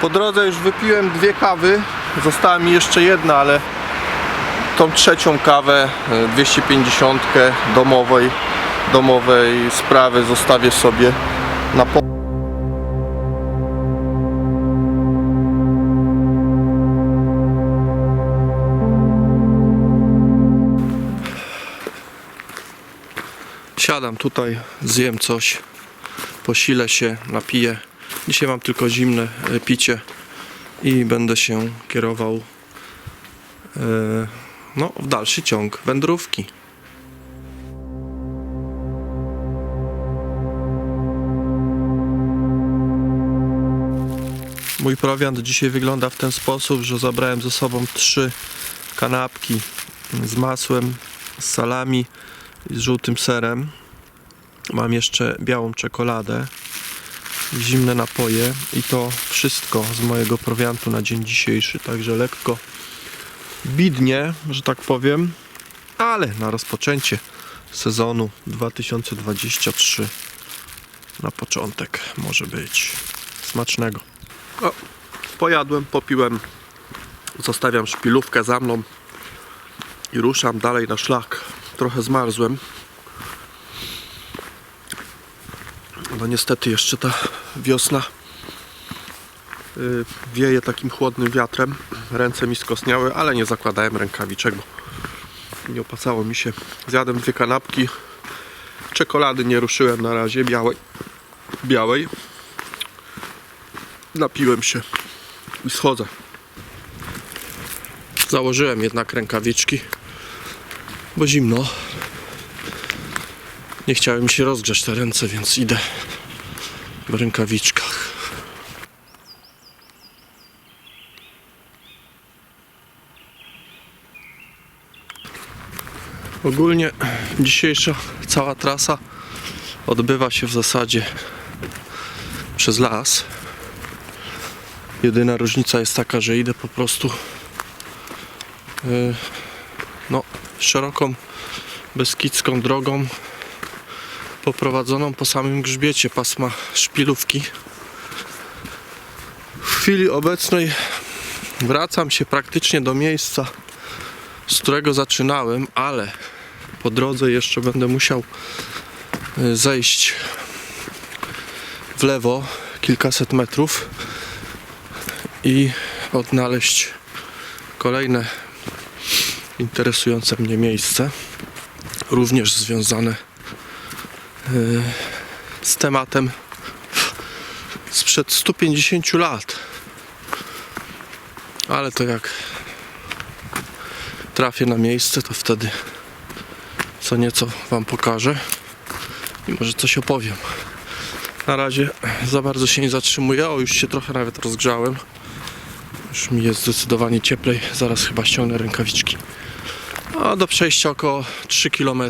Po drodze już wypiłem dwie kawy. Została mi jeszcze jedna, ale tą trzecią kawę e, 250 domowej, domowej sprawy zostawię sobie na po Siadam tutaj, zjem coś, posilę się, napiję. Dzisiaj mam tylko zimne e, picie i będę się kierował e, no, w dalszy ciąg wędrówki. Mój prowiant dzisiaj wygląda w ten sposób, że zabrałem ze sobą trzy kanapki z masłem, z salami i z żółtym serem. Mam jeszcze białą czekoladę, zimne napoje i to wszystko z mojego prowiantu na dzień dzisiejszy. Także lekko bidnie, że tak powiem, ale na rozpoczęcie sezonu 2023 na początek może być smacznego. O, pojadłem, popiłem, zostawiam szpilówkę za mną i ruszam dalej na szlak. Trochę zmarzłem. No niestety jeszcze ta wiosna y, wieje takim chłodnym wiatrem. Ręce mi skosniały, ale nie zakładałem rękawiczek, bo nie opasało mi się. Zjadłem dwie kanapki. Czekolady nie ruszyłem na razie, białej. białej. Napiłem się i schodzę. Założyłem jednak rękawiczki, bo zimno. Nie chciałem się rozgrzać te ręce, więc idę w rękawiczkach. Ogólnie dzisiejsza cała trasa odbywa się w zasadzie przez las. Jedyna różnica jest taka, że idę po prostu yy, no, szeroką beskidzką drogą poprowadzoną po samym grzbiecie pasma szpilówki. W chwili obecnej wracam się praktycznie do miejsca, z którego zaczynałem, ale po drodze jeszcze będę musiał y, zejść w lewo kilkaset metrów i odnaleźć kolejne interesujące mnie miejsce, również związane y, z tematem sprzed 150 lat. Ale to jak trafię na miejsce, to wtedy co nieco Wam pokażę i może coś opowiem. Na razie za bardzo się nie zatrzymuję. O, już się trochę nawet rozgrzałem. Już mi jest zdecydowanie cieplej. Zaraz chyba ściągnę rękawiczki. A do przejścia około 3 km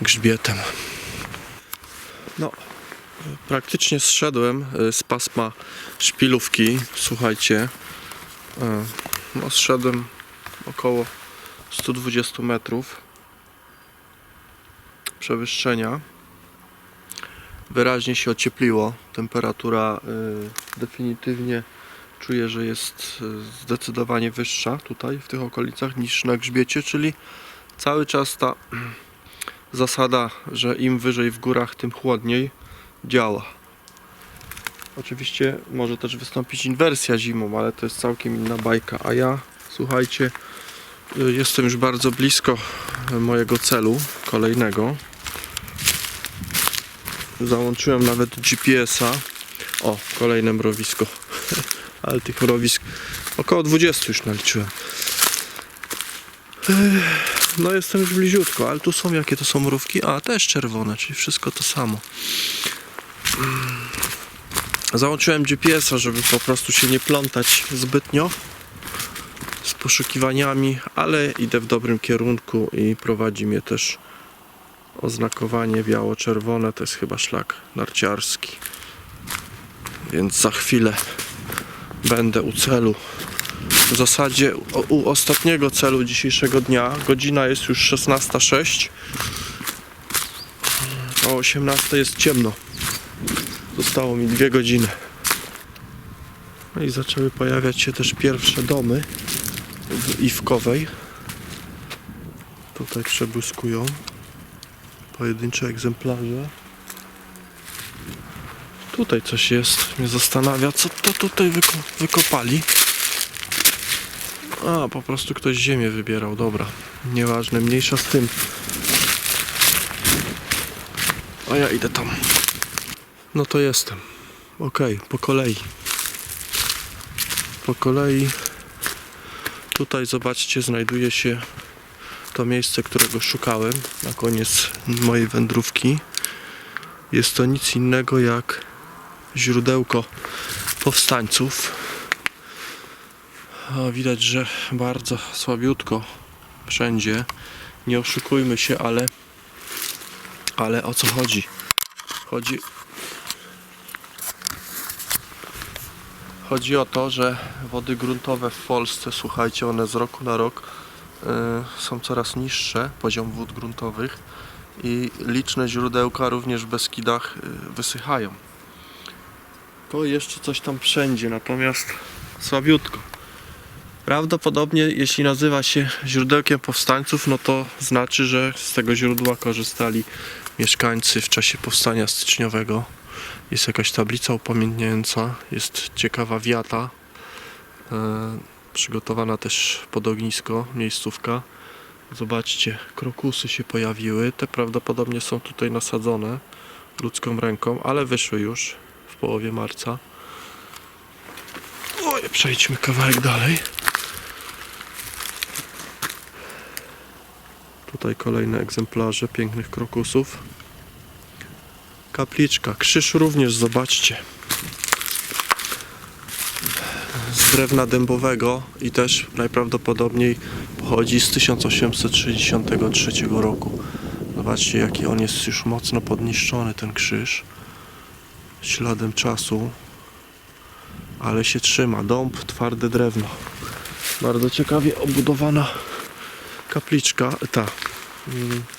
grzbietem. No, praktycznie zszedłem y, z pasma szpilówki. Słuchajcie, y, no zszedłem około 120 metrów przewyższenia. Wyraźnie się ociepliło. Temperatura y, definitywnie czuję, że jest zdecydowanie wyższa tutaj w tych okolicach niż na grzbiecie, czyli cały czas ta zasada, że im wyżej w górach, tym chłodniej działa. Oczywiście może też wystąpić inwersja zimą, ale to jest całkiem inna bajka. A ja, słuchajcie, jestem już bardzo blisko mojego celu kolejnego. Załączyłem nawet GPS-a. O, kolejne mrowisko. ale tych mrowisk około 20 już naliczyłem. Ech, No jestem już bliziutko, ale tu są jakie to są mrówki? A, też czerwone, czyli wszystko to samo. Mm. Załączyłem GPS-a, żeby po prostu się nie plątać zbytnio z poszukiwaniami, ale idę w dobrym kierunku i prowadzi mnie też oznakowanie biało-czerwone, to jest chyba szlak narciarski. Więc za chwilę będę u celu. W zasadzie u, ostatniego celu dzisiejszego dnia. Godzina jest już 16.06. O 18 jest ciemno. Zostało mi dwie godziny. No i zaczęły pojawiać się też pierwsze domy w Iwkowej. Tutaj przebłyskują pojedyncze egzemplarze. Tutaj coś jest, mnie zastanawia, co to tutaj wyko wykopali. A, po prostu ktoś ziemię wybierał, dobra. Nieważne, mniejsza z tym. A ja idę tam. No to jestem. Okej, po kolei. Po kolei. Tutaj zobaczcie, znajduje się to miejsce, którego szukałem na koniec mojej wędrówki. Jest to nic innego jak źródełko powstańców. Widać, że bardzo słabiutko wszędzie. Nie oszukujmy się, ale ale o co chodzi? Chodzi Chodzi o to, że wody gruntowe w Polsce, słuchajcie, one z roku na rok y, są coraz niższe, poziom wód gruntowych i liczne źródełka również w Beskidach y, wysychają. To jeszcze coś tam wszędzie, natomiast słabiutko. Prawdopodobnie, jeśli nazywa się źródełkiem powstańców, no to znaczy, że z tego źródła korzystali mieszkańcy w czasie powstania styczniowego. Jest jakaś tablica upamiętniająca, jest ciekawa wiata, e, przygotowana też pod ognisko, miejscówka. Zobaczcie, krokusy się pojawiły, te prawdopodobnie są tutaj nasadzone ludzką ręką, ale wyszły już w połowie marca. Oj, przejdźmy kawałek dalej. Tutaj kolejne egzemplarze pięknych krokusów. Kapliczka, krzyż również, zobaczcie. Z drewna dębowego i też najprawdopodobniej pochodzi z 1863 roku. Zobaczcie, jaki on jest już mocno podniszczony, ten krzyż. Śladem czasu. Ale się trzyma. Dąb, twarde drewno. Bardzo ciekawie obudowana kapliczka, ta,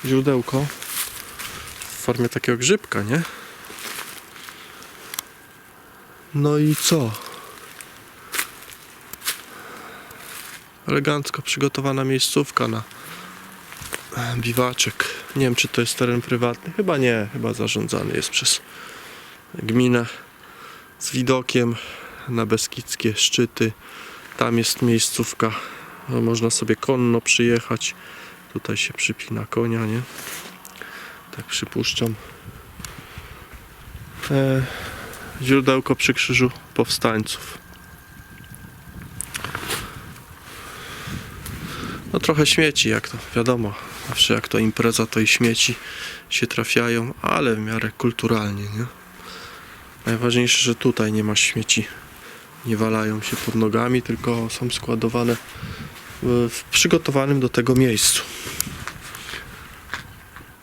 źródełko w formie takiego grzybka, nie? No i co? Elegancko przygotowana miejscówka na biwaczek. Nie wiem, czy to jest teren prywatny. Chyba nie, chyba zarządzany jest przez gminę z widokiem na beskidzkie szczyty. Tam jest miejscówka no, można sobie konno przyjechać. Tutaj się przypina konia, nie? Tak przypuszczam. E, źródełko przy krzyżu powstańców. No trochę śmieci, jak to wiadomo. Zawsze jak to impreza, to i śmieci się trafiają, ale w miarę kulturalnie, nie? Najważniejsze, że tutaj nie ma śmieci. Nie walają się pod nogami, tylko są składowane w przygotowanym do tego miejscu.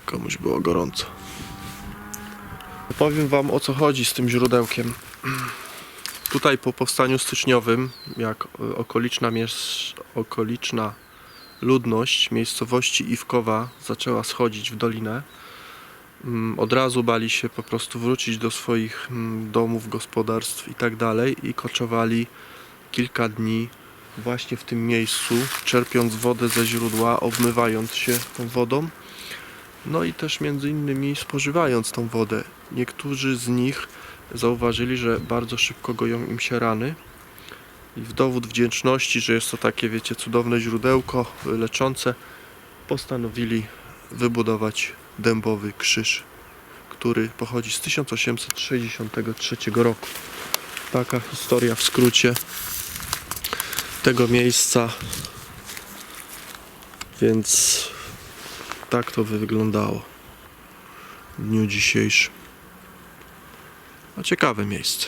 Komuś było gorąco. Powiem Wam o co chodzi z tym źródełkiem. Tutaj po powstaniu styczniowym, jak e, okoliczna, okoliczna ludność miejscowości Iwkowa zaczęła schodzić w dolinę, mm, od razu bali się po prostu wrócić do swoich mm, domów, gospodarstw i tak dalej i koczowali kilka dni właśnie w tym miejscu, czerpiąc wodę ze źródła, obmywając się tą wodą. No i też między innymi spożywając tą wodę. Niektórzy z nich zauważyli, że bardzo szybko goją im się rany. I w dowód wdzięczności, że jest to takie, wiecie, cudowne źródełko leczące, postanowili wybudować dębowy krzyż, który pochodzi z 1863 roku. Taka historia w skrócie tego miejsca. Więc tak to wyglądało w dniu dzisiejszym. No ciekawe miejsce.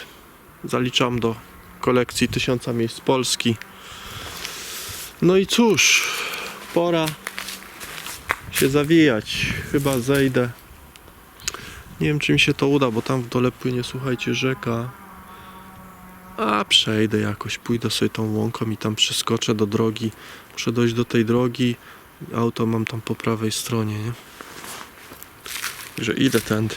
Zaliczam do kolekcji tysiąca miejsc Polski. No i cóż, pora się zawijać. Chyba zejdę. Nie wiem, czy mi się to uda, bo tam w dole płynie, słuchajcie, rzeka a przejdę jakoś, pójdę sobie tą łąką i tam przeskoczę do drogi. Muszę dojść do tej drogi, auto mam tam po prawej stronie, nie? Także idę tędy.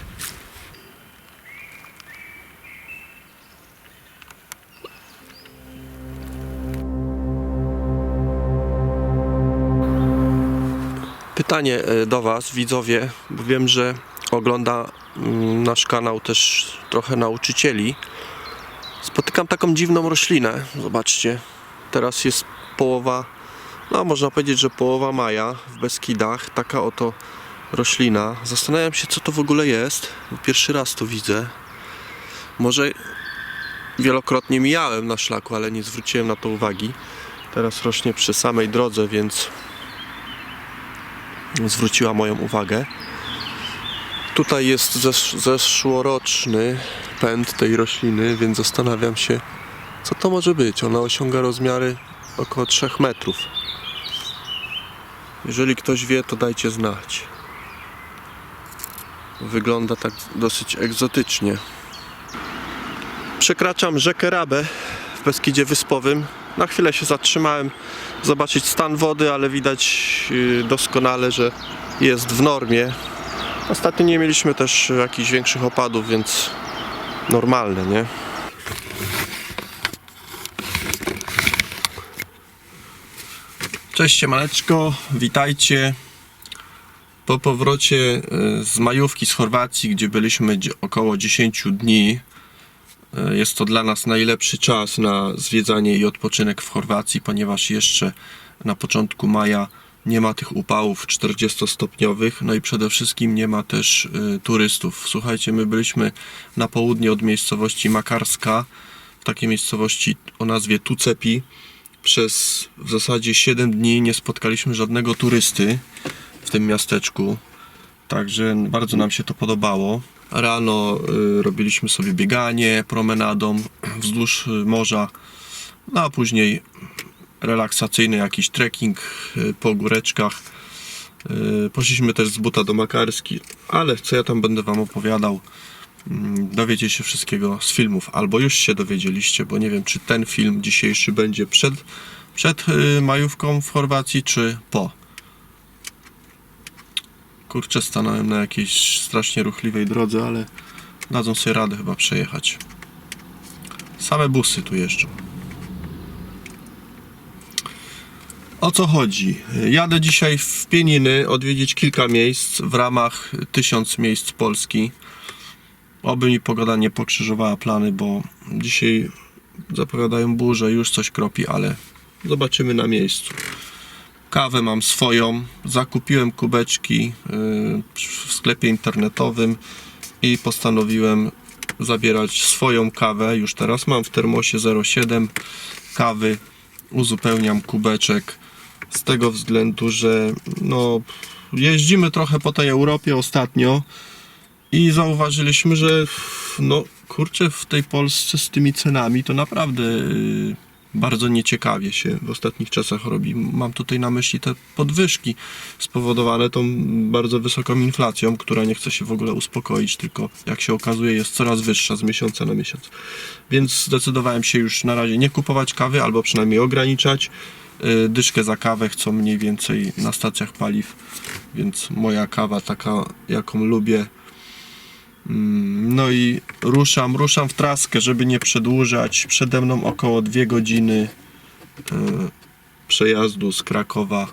Pytanie e, do Was, widzowie, bo wiem, że ogląda mm, nasz kanał też trochę nauczycieli. Spotykam taką dziwną roślinę. Zobaczcie, teraz jest połowa, no można powiedzieć, że połowa maja w Beskidach. Taka oto roślina. Zastanawiam się, co to w ogóle jest. Pierwszy raz to widzę. Może wielokrotnie mijałem na szlaku, ale nie zwróciłem na to uwagi. Teraz rośnie przy samej drodze, więc zwróciła moją uwagę. Tutaj jest zesz- zeszłoroczny pęd tej rośliny, więc zastanawiam się, co to może być. Ona osiąga rozmiary około 3 metrów. Jeżeli ktoś wie, to dajcie znać. Wygląda tak dosyć egzotycznie. Przekraczam rzekę Rabę w Beskidzie Wyspowym. Na chwilę się zatrzymałem zobaczyć stan wody, ale widać yy, doskonale, że jest w normie. Ostatnio nie mieliśmy też jakichś większych opadów, więc normalne, nie? Cześć siemaneczko, witajcie. Po powrocie e, z majówki z Chorwacji, gdzie byliśmy około 10 dni, e, jest to dla nas najlepszy czas na zwiedzanie i odpoczynek w Chorwacji, ponieważ jeszcze na początku maja nie ma tych upałów 40-stopniowych, no i przede wszystkim nie ma też y, turystów. Słuchajcie, my byliśmy na południe od miejscowości Makarska, w takiej miejscowości o nazwie Tucepi. Przez w zasadzie 7 dni nie spotkaliśmy żadnego turysty w tym miasteczku. Także bardzo nam się to podobało. Rano y, robiliśmy sobie bieganie promenadą wzdłuż morza, no a później relaksacyjny jakiś trekking y, po góreczkach. Y, Poszliśmy też z buta do Makarski, ale co ja tam będę wam opowiadał, mm, dowiecie się wszystkiego z filmów, albo już się dowiedzieliście, bo nie wiem, czy ten film dzisiejszy będzie przed, przed y, majówką w Chorwacji, czy po. Kurczę, stanąłem na jakiejś strasznie ruchliwej drodze, ale dadzą sobie radę chyba przejechać. Same busy tu jeżdżą. O co chodzi? Jadę dzisiaj w Pieniny odwiedzić kilka miejsc w ramach 1000 miejsc Polski. Oby mi pogoda nie pokrzyżowała plany, bo dzisiaj zapowiadają burze, już coś kropi, ale zobaczymy na miejscu. Kawę mam swoją, zakupiłem kubeczki yy, w sklepie internetowym i postanowiłem zabierać swoją kawę. Już teraz mam w termosie 0,7 kawy uzupełniam kubeczek z tego względu, że no, jeździmy trochę po tej Europie ostatnio i zauważyliśmy, że no kurczę w tej Polsce z tymi cenami to naprawdę yy, bardzo nieciekawie się w ostatnich czasach robi. Mam tutaj na myśli te podwyżki spowodowane tą bardzo wysoką inflacją, która nie chce się w ogóle uspokoić, tylko jak się okazuje jest coraz wyższa z miesiąca na miesiąc. Więc zdecydowałem się już na razie nie kupować kawy, albo przynajmniej ograniczać. Yy, Dyszkę za kawę chcą mniej więcej na stacjach paliw, więc moja kawa taka, jaką lubię. Mm, No i ruszam, ruszam w traskę, żeby nie przedłużać. Przede mną około 2 godziny yy, przejazdu z Krakowa.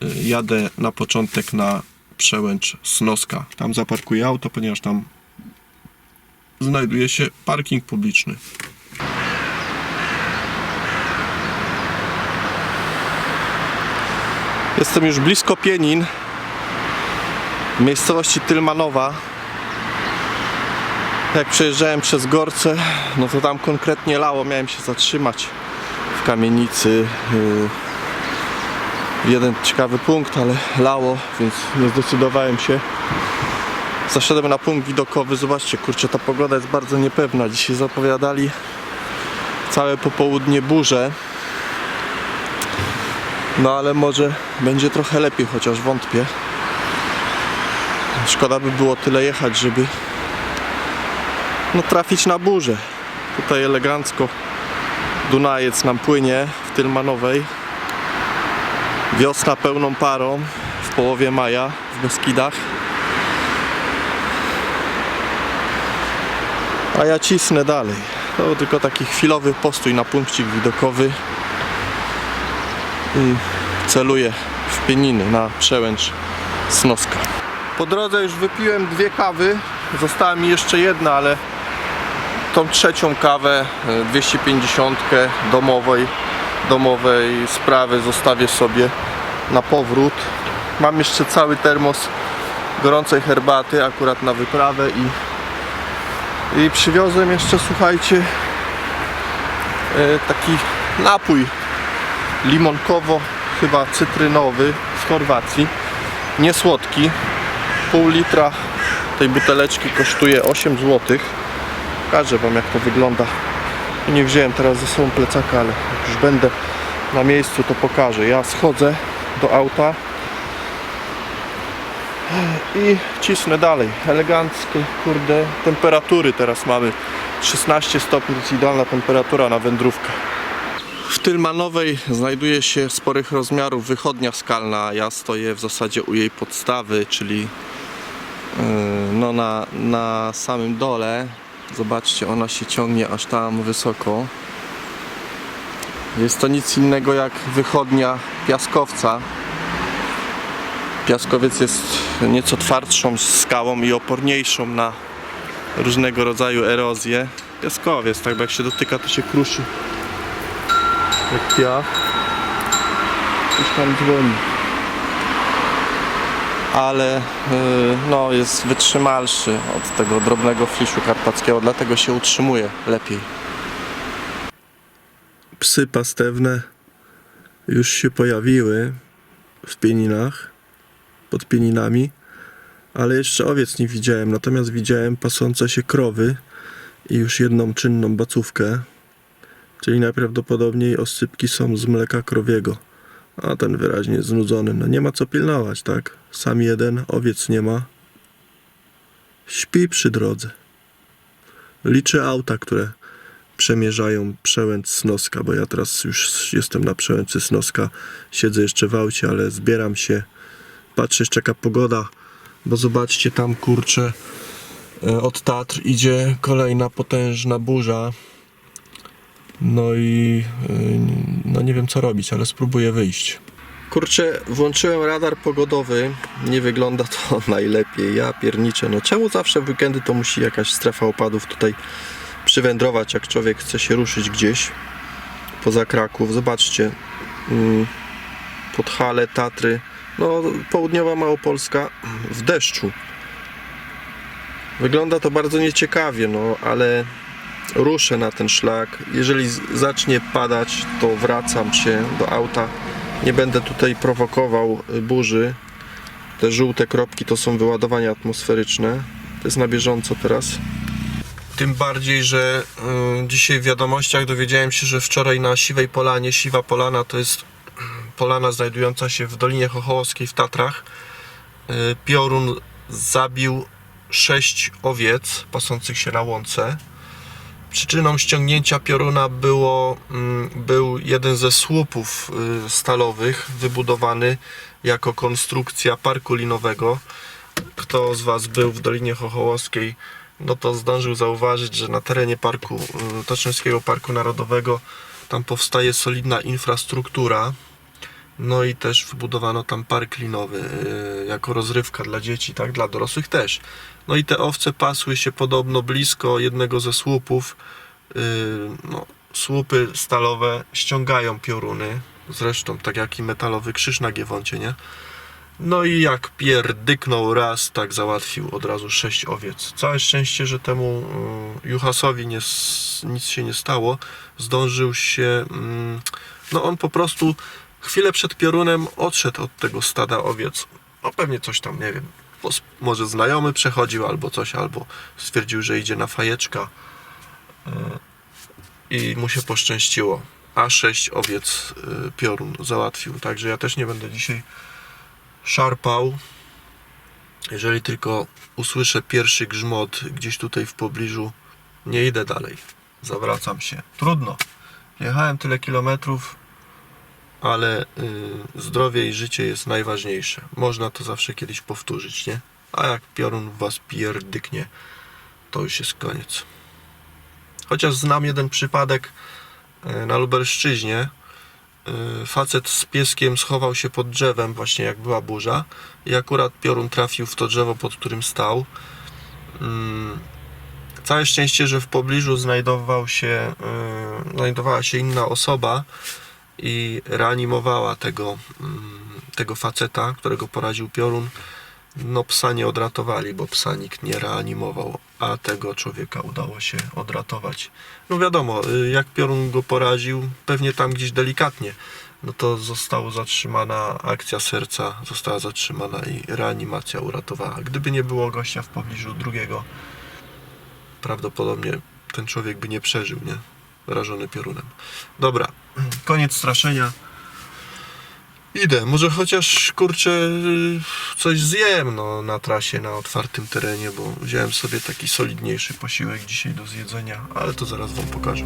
Yy, Jadę na początek na przełęcz Snoska. Tam zaparkuję auto, ponieważ tam znajduje się parking publiczny. Jestem już blisko Pienin, miejscowości Tylmanowa. Jak przejeżdżałem przez Gorce, no to tam konkretnie lało, miałem się zatrzymać w kamienicy. yy, jeden ciekawy punkt, ale lało, więc nie zdecydowałem się. Zaszedłem na punkt widokowy. Zobaczcie, kurczę, ta pogoda jest bardzo niepewna. Dzisiaj zapowiadali całe popołudnie burze. No ale może będzie trochę lepiej, chociaż wątpię. Szkoda by było tyle jechać, żeby no, trafić na burzę. Tutaj elegancko Dunajec nam płynie w Tylmanowej. Wiosna pełną parą w połowie maja w Beskidach. A ja cisnę dalej. To był tylko taki chwilowy postój na punkcik widokowy. Celuję w Pieniny na przełęcz Snoska. Po drodze już wypiłem dwie kawy, została mi jeszcze jedna, ale tą trzecią kawę e, 250 domowej, domowej sprawy zostawię sobie na powrót. Mam jeszcze cały termos gorącej herbaty akurat na wyprawę i, i przywiozłem jeszcze słuchajcie e, taki napój limonkowo chyba cytrynowy z Chorwacji. Nie słodki. Pół litra tej buteleczki kosztuje 8 zł pokażę wam jak to wygląda. Nie wziąłem teraz ze sobą plecaka ale jak już będę na miejscu to pokażę. Ja schodzę do auta i cisnę dalej. Eleganckie kurde temperatury teraz mamy. 16 stopni to jest idealna temperatura na wędrówkę w Tylmanowej znajduje się sporych rozmiarów wychodnia skalna. Ja stoję w zasadzie u jej podstawy, czyli yy, no na, na samym dole. Zobaczcie, ona się ciągnie aż tam wysoko. Jest to nic innego jak wychodnia piaskowca. Piaskowiec jest nieco twardszą skałą i oporniejszą na różnego rodzaju erozję. Piaskowiec, tak bo jak się dotyka, to się kruszy jak piach. Coś tam dzwoni. Ale yy, no, jest wytrzymalszy od tego drobnego fliszu karpackiego, dlatego się utrzymuje lepiej. Psy pastewne już się pojawiły w pieninach, pod pieninami, ale jeszcze owiec nie widziałem, natomiast widziałem pasące się krowy i już jedną czynną bacówkę, Czyli najprawdopodobniej oscypki są z mleka krowiego. A ten wyraźnie znudzony. No nie ma co pilnować, tak? Sam jeden, owiec nie ma. Śpi przy drodze. Liczy auta, które przemierzają przełęcz Snoska, bo ja teraz już jestem na przełęczy Snoska. Siedzę jeszcze w aucie, ale zbieram się. Patrzę jeszcze jaka pogoda, bo zobaczcie tam kurczę e, od Tatr idzie kolejna potężna burza. No i yy, no nie wiem co robić, ale spróbuję wyjść. Kurczę, włączyłem radar pogodowy. Nie wygląda to najlepiej. Ja pierniczę. No czemu zawsze w weekendy to musi jakaś strefa opadów tutaj przywędrować, jak człowiek chce się ruszyć gdzieś poza Kraków. Zobaczcie. Yy, Podhale, Tatry. No, południowa Małopolska w deszczu. Wygląda to bardzo nieciekawie, no ale ruszę na ten szlak. Jeżeli zacznie padać, to wracam się do auta. Nie będę tutaj prowokował y, burzy. Te żółte kropki to są wyładowania atmosferyczne. To jest na bieżąco teraz. Tym bardziej, że y, dzisiaj w wiadomościach dowiedziałem się, że wczoraj na Siwej Polanie, Siwa Polana to jest polana znajdująca się w Dolinie Chochołowskiej w Tatrach. Y, Piorun zabił sześć owiec pasących się na łące. Przyczyną ściągnięcia pioruna było, mm, był jeden ze słupów y, stalowych wybudowany jako konstrukcja parku linowego. Kto z Was był w Dolinie Chochołowskiej, no to zdążył zauważyć, że na terenie parku, y, Toczynskiego Parku Narodowego tam powstaje solidna infrastruktura. No i też wybudowano tam park linowy y, jako rozrywka dla dzieci, tak, dla dorosłych też. No i te owce pasły się podobno blisko jednego ze słupów. Yy, no, słupy stalowe ściągają pioruny, zresztą tak jak i metalowy krzyż na Giewoncie, nie? No i jak pierdyknął raz, tak załatwił od razu sześć owiec. Całe szczęście, że temu yy, Juhasowi nie, nic się nie stało. Zdążył się, mm, no on po prostu chwilę przed piorunem odszedł od tego stada owiec. No pewnie coś tam, nie wiem, może znajomy przechodził albo coś, albo stwierdził, że idzie na fajeczka yy, i mu się poszczęściło. A sześć owiec yy, piorun załatwił, także ja też nie będę dzisiaj szarpał. Jeżeli tylko usłyszę pierwszy grzmot gdzieś tutaj w pobliżu, nie idę dalej. Zawracam się. Trudno. Jechałem tyle kilometrów, ale y, zdrowie i życie jest najważniejsze. Można to zawsze kiedyś powtórzyć, nie? A jak piorun was pierdyknie, to już jest koniec. Chociaż znam jeden przypadek y, na Lubelszczyźnie, y, facet z pieskiem schował się pod drzewem właśnie jak była burza i akurat piorun trafił w to drzewo, pod którym stał. Mm, Całe szczęście, że w pobliżu znajdował się, y, znajdowała się inna osoba i reanimowała tego, mm, tego faceta, którego poraził piorun. No psa nie odratowali, bo psa nikt nie reanimował, a tego człowieka udało się odratować. No wiadomo, y, jak piorun go poraził, pewnie tam gdzieś delikatnie, no to została zatrzymana akcja serca, została zatrzymana i reanimacja uratowała. Gdyby nie było gościa w pobliżu drugiego, prawdopodobnie ten człowiek by nie przeżył, nie? Rażony piorunem. Dobra, koniec straszenia. Idę, może chociaż kurczę coś zjem no, na trasie, na otwartym terenie, bo wziąłem sobie taki solidniejszy posiłek dzisiaj do zjedzenia, ale to zaraz wam pokażę.